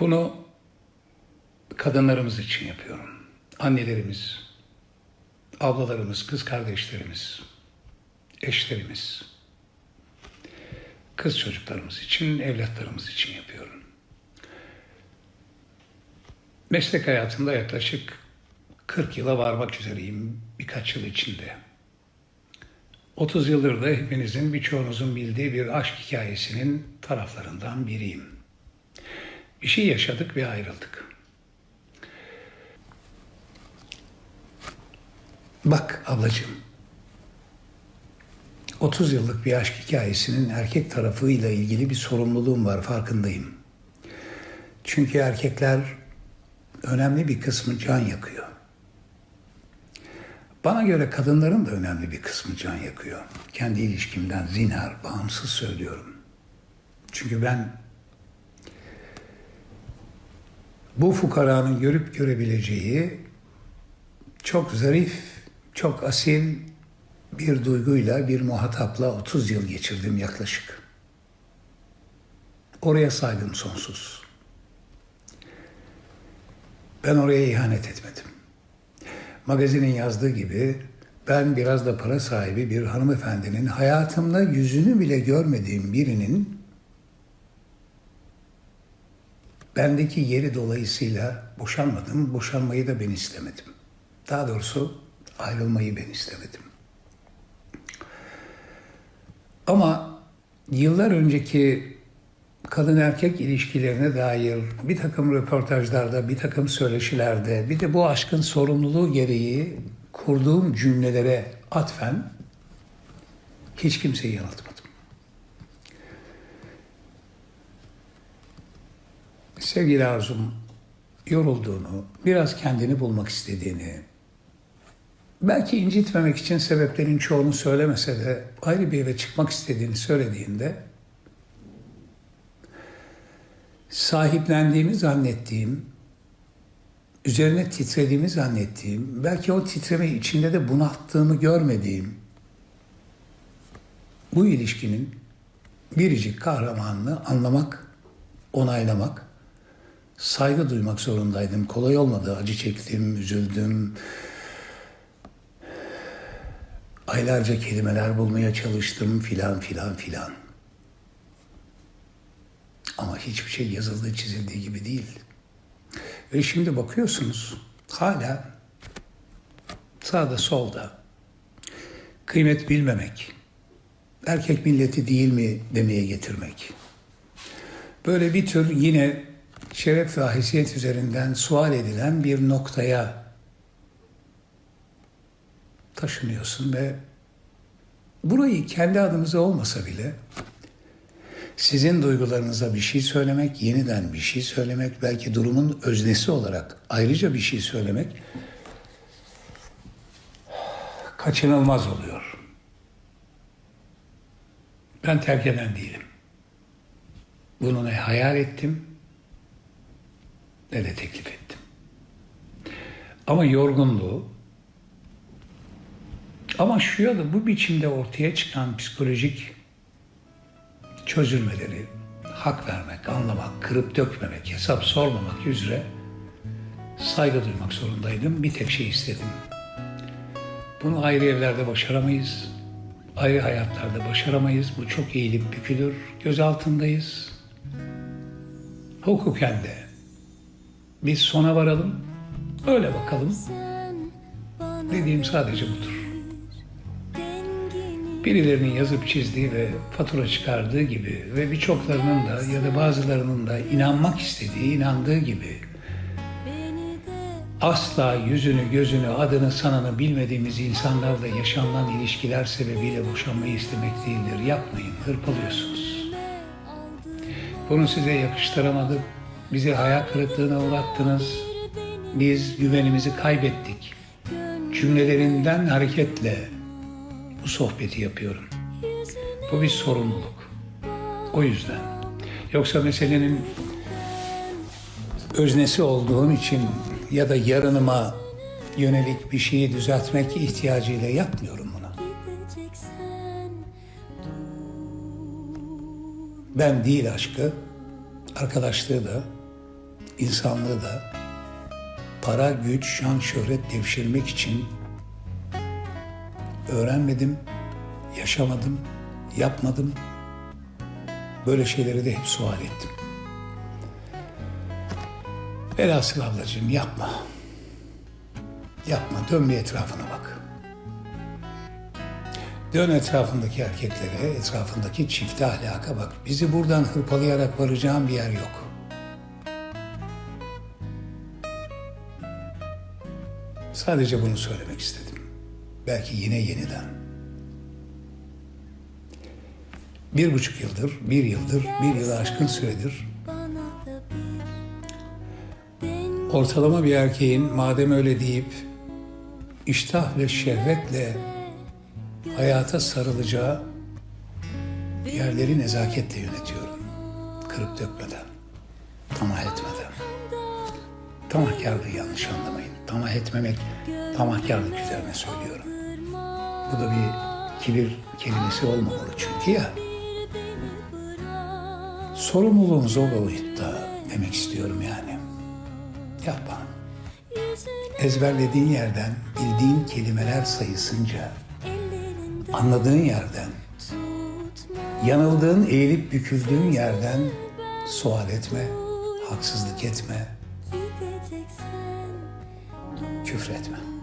Bunu kadınlarımız için yapıyorum. Annelerimiz, ablalarımız, kız kardeşlerimiz, eşlerimiz, kız çocuklarımız için, evlatlarımız için yapıyorum. Meslek hayatımda yaklaşık 40 yıla varmak üzereyim birkaç yıl içinde. 30 yıldır da hepinizin birçoğunuzun bildiği bir aşk hikayesinin taraflarından biriyim. Bir şey yaşadık ve ayrıldık. Bak ablacığım, 30 yıllık bir aşk hikayesinin erkek tarafıyla ilgili bir sorumluluğum var farkındayım. Çünkü erkekler önemli bir kısmı can yakıyor. Bana göre kadınların da önemli bir kısmı can yakıyor. Kendi ilişkimden zinhar, bağımsız söylüyorum. Çünkü ben bu fukaranın görüp görebileceği çok zarif, çok asil bir duyguyla, bir muhatapla 30 yıl geçirdim yaklaşık. Oraya saygım sonsuz. Ben oraya ihanet etmedim. Magazinin yazdığı gibi ben biraz da para sahibi bir hanımefendinin hayatımda yüzünü bile görmediğim birinin bendeki yeri dolayısıyla boşanmadım. Boşanmayı da ben istemedim. Daha doğrusu ayrılmayı ben istemedim. Ama yıllar önceki kadın erkek ilişkilerine dair bir takım röportajlarda, bir takım söyleşilerde, bir de bu aşkın sorumluluğu gereği kurduğum cümlelere atfen hiç kimseyi yanıltmadım. Sevgili Arzum, yorulduğunu, biraz kendini bulmak istediğini, belki incitmemek için sebeplerin çoğunu söylemese de ayrı bir eve çıkmak istediğini söylediğinde sahiplendiğimi zannettiğim, üzerine titrediğimi zannettiğim, belki o titreme içinde de bunalttığımı görmediğim bu ilişkinin biricik kahramanını anlamak, onaylamak, saygı duymak zorundaydım. Kolay olmadı. Acı çektim, üzüldüm. Aylarca kelimeler bulmaya çalıştım filan filan filan. Ama hiçbir şey yazıldığı çizildiği gibi değil. Ve şimdi bakıyorsunuz hala sağda solda kıymet bilmemek, erkek milleti değil mi demeye getirmek. Böyle bir tür yine şeref ve haysiyet üzerinden sual edilen bir noktaya taşınıyorsun ve burayı kendi adımıza olmasa bile sizin duygularınıza bir şey söylemek, yeniden bir şey söylemek, belki durumun öznesi olarak ayrıca bir şey söylemek kaçınılmaz oluyor. Ben terk eden değilim. Bunu ne hayal ettim ne de teklif ettim. Ama yorgunluğu ama şu ya da bu biçimde ortaya çıkan psikolojik çözülmeleri, hak vermek, anlamak, kırıp dökmemek, hesap sormamak üzere saygı duymak zorundaydım. Bir tek şey istedim. Bunu ayrı evlerde başaramayız. Ayrı hayatlarda başaramayız. Bu çok eğilip bükülür. Göz altındayız. Hukuken de biz sona varalım. Öyle bakalım. Dediğim sadece budur birilerinin yazıp çizdiği ve fatura çıkardığı gibi ve birçoklarının da ya da bazılarının da inanmak istediği, inandığı gibi asla yüzünü, gözünü, adını, sanını bilmediğimiz insanlarla yaşanılan ilişkiler sebebiyle boşanmayı istemek değildir. Yapmayın, hırpalıyorsunuz. Bunu size yakıştıramadık, bizi hayal kırıklığına uğrattınız, biz güvenimizi kaybettik. Cümlelerinden hareketle bu sohbeti yapıyorum. Bu bir sorumluluk. O yüzden. Yoksa meselenin öznesi olduğum için ya da yarınıma yönelik bir şeyi düzeltmek ihtiyacıyla yapmıyorum bunu. Ben değil aşkı, arkadaşlığı da insanlığı da para, güç, şan, şöhret devşirmek için öğrenmedim, yaşamadım, yapmadım. Böyle şeyleri de hep sual ettim. Velhasıl ablacığım yapma. Yapma, dön bir etrafına bak. Dön etrafındaki erkeklere, etrafındaki çifte ahlaka bak. Bizi buradan hırpalayarak varacağın bir yer yok. Sadece bunu söylemek istedim. Belki yine yeniden. Bir buçuk yıldır, bir yıldır, bir yılı aşkın süredir ortalama bir erkeğin madem öyle deyip iştah ve şehvetle hayata sarılacağı yerleri nezaketle yönetiyorum. Kırıp dökmeden, tamah etmeden. Tamahkarlığı yanlış anlamayın. Tamah etmemek, tamahkarlık üzerine söylüyorum. Bu da bir kibir kelimesi olmamalı çünkü ya. Sorumluluğunuz o boyutta demek istiyorum yani. Yapma. Ezberlediğin yerden bildiğin kelimeler sayısınca anladığın yerden yanıldığın eğilip büküldüğün yerden sual etme, haksızlık etme, küfretme.